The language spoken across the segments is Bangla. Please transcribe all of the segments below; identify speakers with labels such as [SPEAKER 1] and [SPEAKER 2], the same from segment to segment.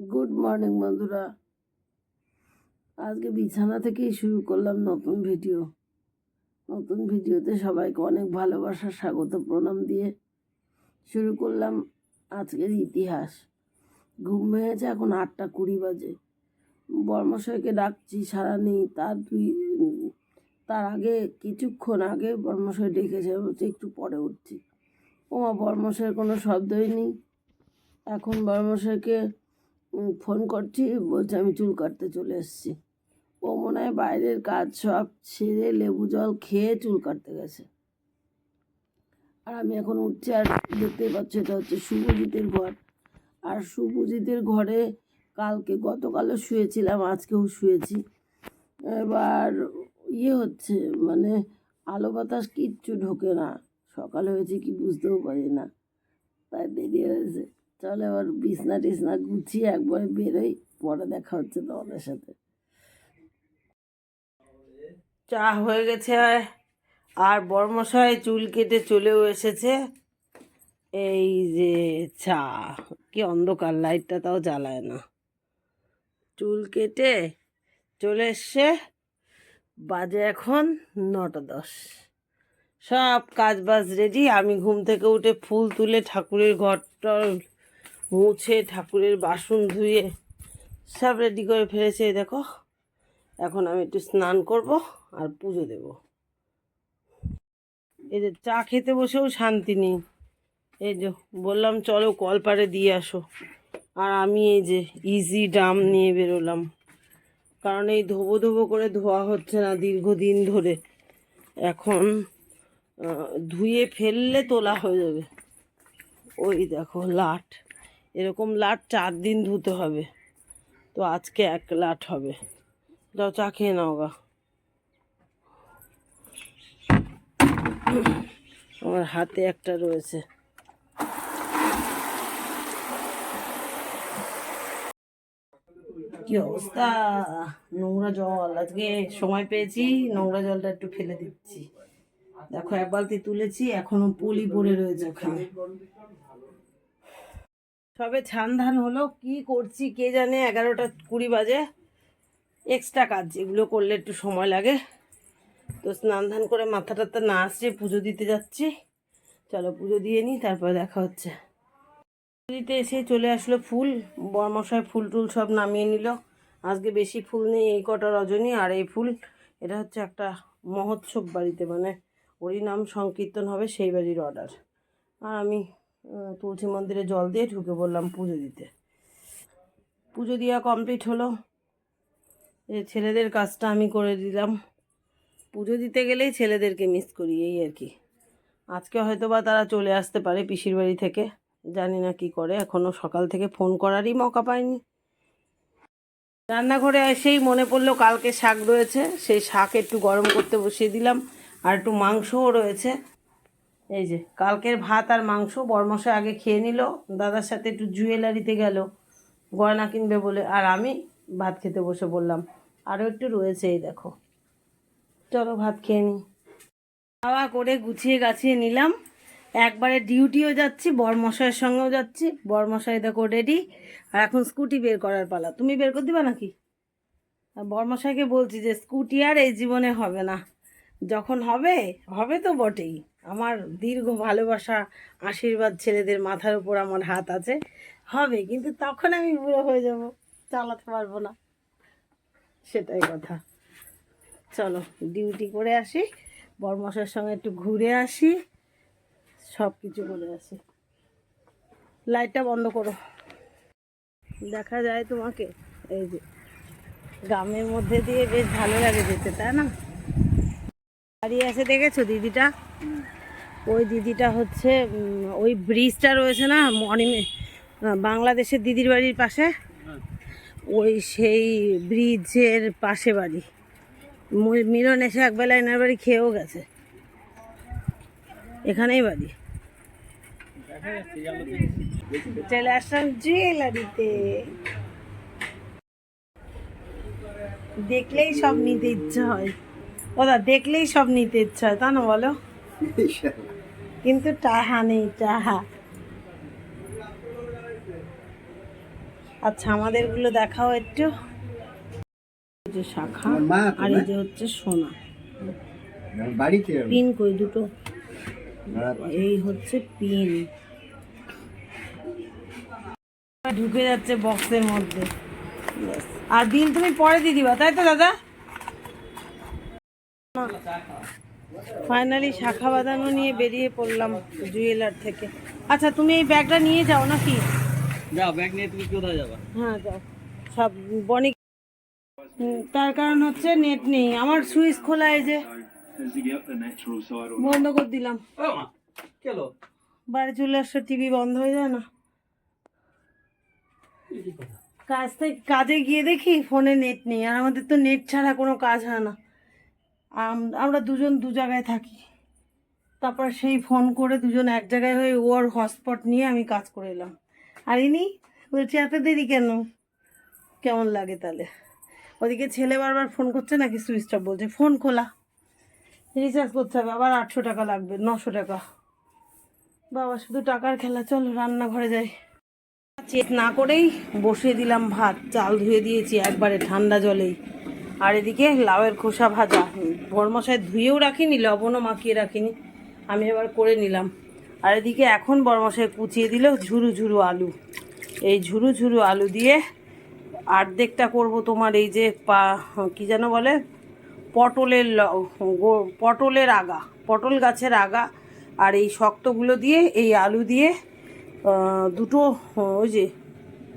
[SPEAKER 1] গুড মর্নিং বন্ধুরা। আজকে বিছানা থেকেই শুরু করলাম নতুন ভিডিও। নতুন ভিডিওতে সবাইকে অনেক ভালোবাসা স্বাগত প্রণাম দিয়ে শুরু করলাম আজকের ইতিহাস। ঘুম ভেঙেছে এখন আটটা কুড়ি বাজে। বর্মশাইকে ডাকছি সারা নেই। তার দুই তার আগে কিছুক্ষণ আগে বর্মশাই ডেকেছে বলছে একটু পরে উঠছি। ওমা বর্মশয়ের কোনো শব্দই নেই। এখন বর্মশাইকে উম, ফোন করছি, বলছে আমি চুল কাটতে চলে এসেছি। ও মনে হয় বাইরের কাজ সব ছেড়ে লেবু জল খেয়ে চুল কাটতে গেছে। আর আমি এখন উঠছি আর দেখতেই পাচ্ছি এটা হচ্ছে শুভজিতের ঘর। আর শুভজিতের ঘরে কালকে, গতকালও শুয়েছিলাম, আজকেও শুয়েছি। এবার ইয়ে হচ্ছে মানে আলো বাতাস কিচ্ছু ঢোকে না। সকাল হয়েছে কি বুঝতেও পারি না। তাই দেরি হয়েছে। চলো এবার বিছনা টিছনা গুছিয়ে একবারে বেরোই, পরে দেখা হচ্ছে তোমাদের সাথে। চা হয়ে গেছে আর বর্মশাই চুল কেটে চলেও এসেছে। এই যে চা, কি অন্ধকার, লাইটটা তাও জ্বালায় না। চুল কেটে চলে এসছে, বাজে এখন নটা দশ। সব কাজ বাজ রেডি, আমি ঘুম থেকে উঠে ফুল তুলে ঠাকুরের ঘরটা মুছে ঠাকুরের বাসন ধুয়ে সব রেডি করে ফেলেছে দেখো। এখন আমি একটু স্নান করব আর পুজো দেব। এই যে চা খেতে বসেও শান্তি নেই। এই যে বললাম, চলো কলপারে দিয়ে আসো। আর আমি এই যে ইজি ডাম নিয়ে বেরোলাম। কারণ এই ধোবো ধোবো করে ধোয়া হচ্ছে না দীর্ঘদিন ধরে। এখন ধুয়ে ফেললে তোলা হয়ে যাবে। ওই দেখো লাট। এরকম লাট চার দিন ধুতে হবে। তো আজকে এক লাট হবে। যাও চা খেয়ে নাও গা। আমার হাতে একটা রয়েছে। কি অবস্থা? নোংরা জল। আজকে সময় পেয়েছি, নোংরা জলটা একটু ফেলে দিচ্ছি। দেখো, এক বালতি তুলেছি, এখনও পলি পড়ে রয়েছে ওখানে। সবে ছান ধান হলো, কি করছি কে জানে, এগারোটা কুড়ি বাজে। এক্সট্রা কাজ, এগুলো করলে একটু সময় লাগে। তো স্নান ধান করে মাথা টাথা না আসছে, পুজো দিতে যাচ্ছি। চলো পুজো দিয়ে নিই, তারপরে দেখা হচ্ছে। দিতে এসে চলে আসলো ফুল বরমশায় ফুল টুল সব নামিয়ে নিল। আজকে বেশি ফুল নেই, এই কটা রজনী আর এই ফুল। এটা হচ্ছে একটা মহোৎসব বাড়িতে মানে ওরই নাম সংকীর্তন হবে, সেই বাড়ির অর্ডার আর আমি তুলসী মন্দিরে জল দিয়ে ঢুকে বললাম পুজো দিতে। পুজো দেওয়া কমপ্লিট হলো। এই ছেলেদের কাজটা আমি করে দিলাম। পুজো দিতে গেলেই ছেলেদেরকে মিস করি, এই আর কি। আজকে হয়তো বা তারা চলে আসতে পারে পিসির বাড়ি থেকে। জানি না কি করে এখনও সকাল থেকে ফোন করারই মৌকা পায়নি রান্নাঘরে এসেই মনে পড়ল কালকে শাক রয়েছে, সেই শাক একটু গরম করতে বসিয়ে দিলাম, আর একটু মাংসও রয়েছে। এই যে, কালকের ভাত আর মাংস বরমশা আগে খেয়ে নিল, দাদার সাথে একটু জুয়েলারিতে গেল, গয়না কিনবে বলে, আর আমি ভাত খেতে বসে বললাম আরও একটু রয়েছে এই দেখো। চলো ভাত খেয়ে নিই। খাওয়া করে গুছিয়ে গাছিয়ে নিলাম। একবারে ডিউটিও যাচ্ছি, বরমশাইয়ের সঙ্গেও যাচ্ছি। বরমশাই দেখো রেডি আর এখন স্কুটি বের করার পালা। তুমি বের করে দিবা নাকি? আর বরমশাইকে বলছি যে, স্কুটি আর এই জীবনে হবে না। যখন হবে হবে তো বটেই। আমার দীর্ঘ ভালোবাসা, আশীর্বাদ ছেলেদের মাথার উপর আমার হাত আছে। হবে, কিন্তু তখন আমি বুড়ো হয়ে যাব, চালাতে পারব না। সেটাই কথা। চলো, ডিউটি করে আসি বরমশার সঙ্গে একটু ঘুরে আসি সব কিছু করে আসি। লাইটটা বন্ধ করো। দেখা যায় তোমাকে। এই যে, গ্রামের মধ্যে দিয়ে বেশ ভালো লাগে যেতে, তাই না? দাঁড়িয়ে আছে দেখেছ দিদিটা? ওই দিদিটা হচ্ছে ওই ব্রিজটা রয়েছে না মর্নিংয়ে বাংলাদেশের দিদির বাড়ির পাশে? ওই সেই ব্রিজের পাশে বাড়ি। মিলন এসে একবেলা এনার বাড়ি খেয়েও গেছে। এখানেই বাড়ি। চলে আসলাম জুয়েলারিতে দেখলেই সব নিতে ইচ্ছা হয়। ওদা দেখলেই সব নিতে ইচ্ছা হয়, তা না বলো? কিন্তু টাহা নেই টাহা।
[SPEAKER 2] আচ্ছা আমাদেরগুলো দেখাও একটু। যে শাখা আর? এই যে হচ্ছে সোনা।
[SPEAKER 3] বাড়িতে
[SPEAKER 2] পিন কই? দুটো। এই হচ্ছে পিন। ঢুকে যাচ্ছে বক্সের মধ্যে। আর বিল তুমি পরে দিয়ে দিবা তাই তো দাদা? ফাইনালি শাখা বাঁধানো নিয়ে বেরিয়ে পড়লাম জুয়েলার থেকে। আচ্ছা তুমি এই ব্যাগটা নিয়ে যাও নাকি?
[SPEAKER 4] যাও ব্যাগ নিয়ে তুমি কোথায় যাবা?
[SPEAKER 2] হ্যাঁ যাও। সব হুম, তার কারণ হচ্ছে নেট নেই। আমার সুইচ খোলা এই যে। বন্ধ করে দিলাম। বাড়ি চলে আসলে টিভি বন্ধ হয়ে যায় না? কাজ থেকে কাজে গিয়ে দেখি ফোনে নেট নেই। আর আমাদের তো নেট ছাড়া কোনো কাজ হয় না। আমরা দুজন দু জায়গায় থাকি। তারপর সেই ফোন করে দুজন এক জায়গায় হয়ে ওর হটস্পট নিয়ে আমি কাজ করে এলাম। আর ইনি বলছি, এত দেরি কেন? কেমন লাগে তাহলে? ওদিকে ছেলে বারবার ফোন করছে নাকি সুইচ বলছে, ফোন খোলা। রিচার্জ করতে হবে। আবার আটশো টাকা লাগবে, নশো টাকা। বাবা, শুধু টাকার খেলা। চলো, রান্নাঘরে যাই। চেক না করেই বসিয়ে দিলাম ভাত। চাল ধুয়ে দিয়েছি একবারে ঠান্ডা জলেই। আর এদিকে লাউয়ের খোসা ভাজা। বরমশাই ধুয়েও রাখিনি, লবণও মাখিয়ে রাখিনি। আমি এবার করে নিলাম। আর এদিকে এখন বরমশাই কুচিয়ে দিল ঝুরু ঝুরু আলু। এই ঝুরু ঝুরু আলু দিয়ে অর্ধেকটা করব তোমার এই যে পা, কী যেন বলে? পটলের পটলের আগা, পটল গাছের আগা। আর এই শক্তগুলো দিয়ে, এই আলু দিয়ে দুটো, ওই যে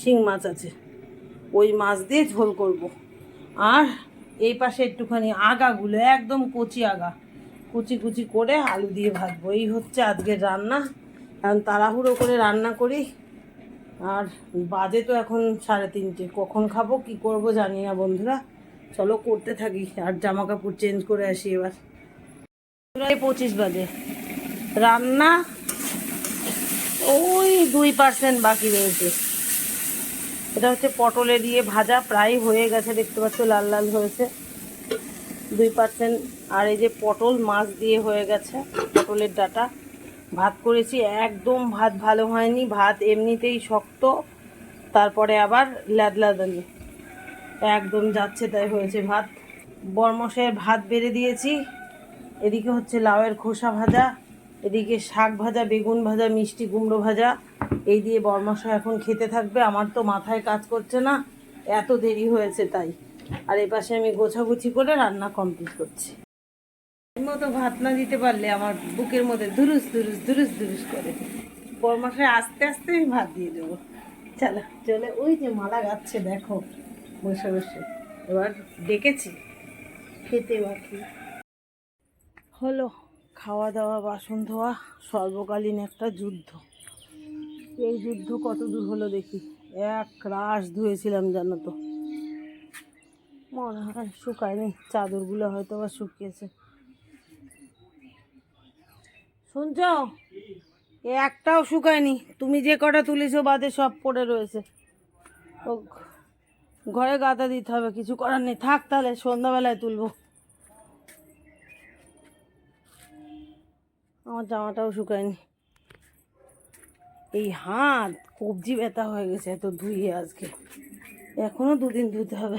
[SPEAKER 2] শিং মাছ আছে। ওই মাছ দিয়ে ঝোল করব। আর এই পাশে একটুখানি আগাগুলো, একদম কচি আগা। কুচি কুচি করে আলু দিয়ে ভাজবো। এই হচ্ছে আজকের রান্না। কারণ তাড়াহুড়ো করে রান্না করি। আর বাজে তো এখন সাড়ে তিনটে। কখন খাব, কি করব জানি না বন্ধুরা। চলো করতে থাকি। আর জামা কাপড় চেঞ্জ করে আসি এবার। প্রায় পঁচিশ বাজে। রান্না ওই দুই পার্সেন্ট বাকি রয়েছে। এটা হচ্ছে পটলে দিয়ে ভাজা, প্রায় হয়ে গেছে, দেখতে পাচ্ছ, লাল লাল হয়েছে। দুই পার্সেন্ট। আর এই যে পটল মাছ দিয়ে হয়ে গেছে, পটলের ডাটা। ভাত করেছি, একদম ভাত ভালো হয়নি। ভাত এমনিতেই শক্ত, তারপরে আবার ল্যাদলাদানি একদম যাচ্ছে তাই হয়েছে ভাত। বরমশের ভাত বেড়ে দিয়েছি। এদিকে হচ্ছে লাউয়ের খোসা ভাজা। এদিকে শাক ভাজা, বেগুন ভাজা, মিষ্টি কুমড়ো ভাজা, এই দিয়ে বরমশা এখন খেতে থাকবে। আমার তো মাথায় কাজ করছে না, এত দেরি হয়েছে তাই। আর এই পাশে আমি গোছাগুছি করে রান্না কমপ্লিট করছি। মতো ভাত না দিতে পারলে আমার বুকের মধ্যে দুরুস ধুরুস দুরুস দুরুস করে। বরমাসায় আস্তে আস্তে আমি ভাত দিয়ে দেবো। চলো, চলে, ওই যে মালা গাচ্ছে, দেখো, বসে বসে। এবার ডেকেছি, খেতে বাকি। হলো। খাওয়া দাওয়া বাসন ধোয়া সর্বকালীন একটা যুদ্ধ। এই যুদ্ধ কত দূর হলো দেখি? এক রাশ ধুয়েছিলাম, জানো তো। মনে হয় শুকায়নি। চাদরগুলো হয়তো বা শুকিয়েছে। শুনছ? একটাও শুকায়নি। তুমি যে কটা তুলেছো, বাদে সব পড়ে রয়েছে। ও ঘরে গাদা দিতে হবে, কিছু করার নেই। থাক তাহলে, সন্ধ্যাবেলায় তুলবো। আমার জামাটাও শুকায়নি। এই হাত কবজি ব্যথা হয়ে গেছে এত ধুইয়ে আজকে। এখনও দুদিন ধুতে হবে।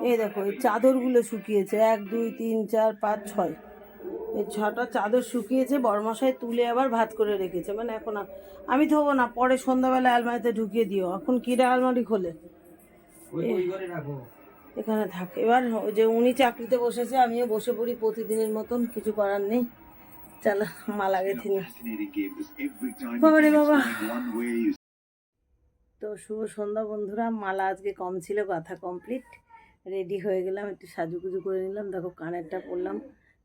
[SPEAKER 2] এই দেখো এই চাদরগুলো শুকিয়েছে। এক দুই তিন চার পাঁচ ছয়। এই ছটা চাদর শুকিয়েছে বরমশাই তুলে আবার ভাত করে রেখেছে। মানে এখন আর- আমি ধোবো না পরে সন্ধ্যাবেলা আলমারিতে ঢুকিয়ে দিও। এখন কিরা আলমারি খোলে? এখানে থাকে। এবার ওই যে উনি চাকরিতে বসেছে আমিও বসে পড়ি প্রতিদিনের মতন কিছু করার নেই। চলো মালা গেছি বাবা তো শুভ সন্ধ্যা বন্ধুরা মালা আজকে কম ছিল কথা কমপ্লিট রেডি হয়ে গেলাম একটু সাজুগুজু করে নিলাম। দেখো কানেরটা পরলাম।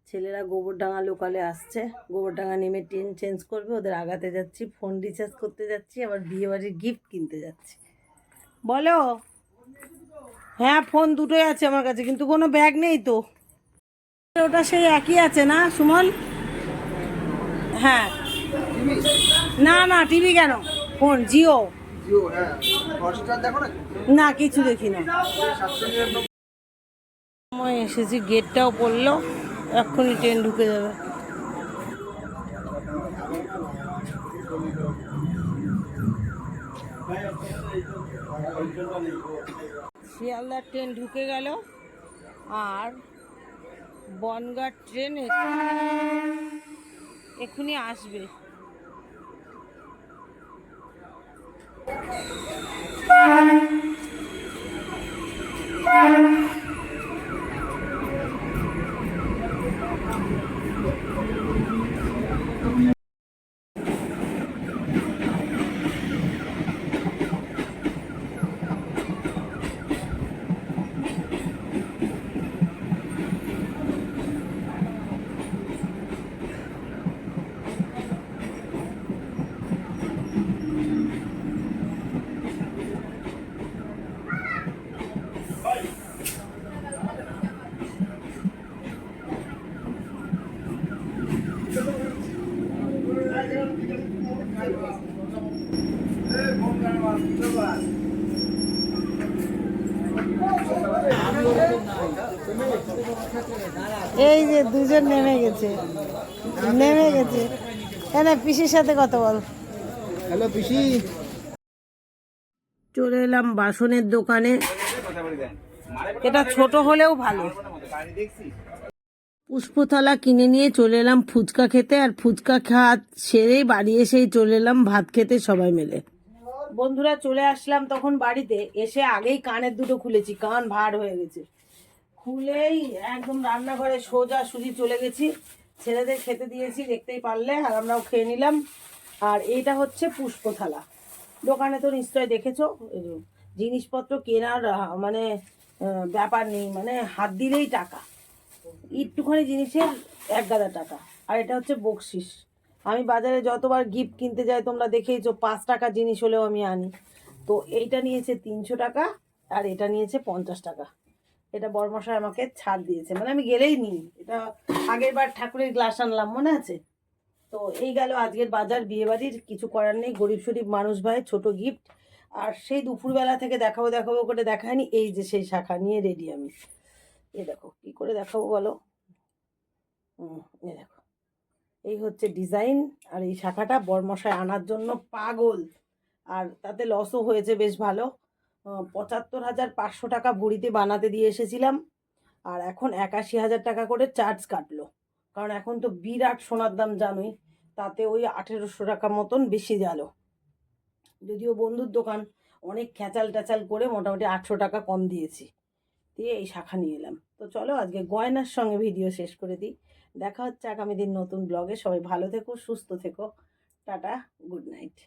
[SPEAKER 2] ছেলেরা গোবরডাঙ্গা লোকালে আসছে। গোবরডাঙ্গা নেমে ট্রেন চেঞ্জ করবে। ওদের আগাতে যাচ্ছি ফোন রিচার্জ করতে যাচ্ছি আবার বিয়ে বাড়ির গিফট কিনতে যাচ্ছি। বলো? হ্যাঁ ফোন দুটোই আছে আমার কাছে কিন্তু কোনো ব্যাগ নেই তো। ওটা সেই একই আছে না সুমন? হ্যাঁ। না না টিভি কেন? ফোন জিও।
[SPEAKER 3] হ্যাঁ। না?
[SPEAKER 2] না কিছু দেখি না। সময় এসেছি গেটটাও পড়ল এক্ষুনি ট্রেন ঢুকে যাবে।
[SPEAKER 1] শিয়ালদার ট্রেন ঢুকে গেল আর বনগাঁ ট্রেন এক্ষুনি আসবে। এই যে দুজন নেমে গেছে। নেমে গেছে। এনে পিসির সাথে কথা বল।
[SPEAKER 2] হ্যালো পিসি।
[SPEAKER 1] চলে এলাম বাসনের দোকানে। এটা ছোট হলেও ভালো। পুষ্পতলা কিনে নিয়ে চলে এলাম ফুচকা খেতে আর ফুচকা খাত সেরেই বাড়ি এসেই চলে এলাম ভাত খেতে সবাই মিলে। বন্ধুরা চলে আসলাম তখন বাড়িতে, এসে আগেই কানের দুটো খুলেছি, কান ভার হয়ে গেছে। খুলেই একদম রান্নাঘরে সোজা সুজি চলে গেছি, ছেলেদের খেতে দিয়েছি, দেখতেই পারলে, আর আমরাও খেয়ে নিলাম। আর এইটা হচ্ছে পুষ্পথালা। দোকানে তো নিশ্চয় দেখেছ জিনিসপত্র কেনার মানে ব্যাপার নেই মানে হাত দিলেই টাকা। একটুখানি জিনিসের এক গাদা টাকা, আর এটা হচ্ছে বকশিস। আমি বাজারে যতবার গিফট কিনতে যাই, তোমরা দেখেইছো, পাঁচ টাকা জিনিস হলেও আমি আনি। তো এইটা নিয়েছে তিনশো টাকা, আর এটা নিয়েছে পঞ্চাশ টাকা। এটা বরমশাই আমাকে ছাড় দিয়েছে। মানে আমি গেলেই নিই। এটা আগের বার ঠাকুরের গ্লাস আনলাম, মনে আছে? তো এই গেল আজকের বাজার, বিয়েবাড়ির কিছু করার নেই। গরিব শরীফ মানুষ ভাই, ছোট গিফট আর সেই দুপুরবেলা থেকে দেখাবো দেখাবো করে দেখায়নি। এই যে সেই শাখা নিয়ে রেডি আমি। এ দেখো, কি করে দেখাবো বলো? হুম, এ দেখো। এই হচ্ছে ডিজাইন, আর এই শাখাটা বরমশায় আনার জন্য পাগল। আর তাতে লসও হয়েছে বেশ ভালো। পঁচাত্তর হাজার পাঁচশো টাকা ভরিতে বানাতে দিয়ে এসেছিলাম, আর এখন একাশি হাজার টাকা করে চার্জ কাটলো। কারণ এখন তো বিরাট সোনার দাম জানোই, তাতে ওই আঠেরোশো টাকা মতন বেশি গেল। যদিও বন্ধুর দোকান, অনেক খেচাল টেচাল করে মোটামুটি আটশো টাকা কম দিয়েছি। দিয়ে এই শাখা নিয়ে এলাম। তো চলো আজকে গয়নার সঙ্গে ভিডিও শেষ করে দিই। দেখা হচ্ছে আগামী দিন নতুন ব্লগে। সবাই ভালো থেকো সুস্থ থেকো। Tata good night.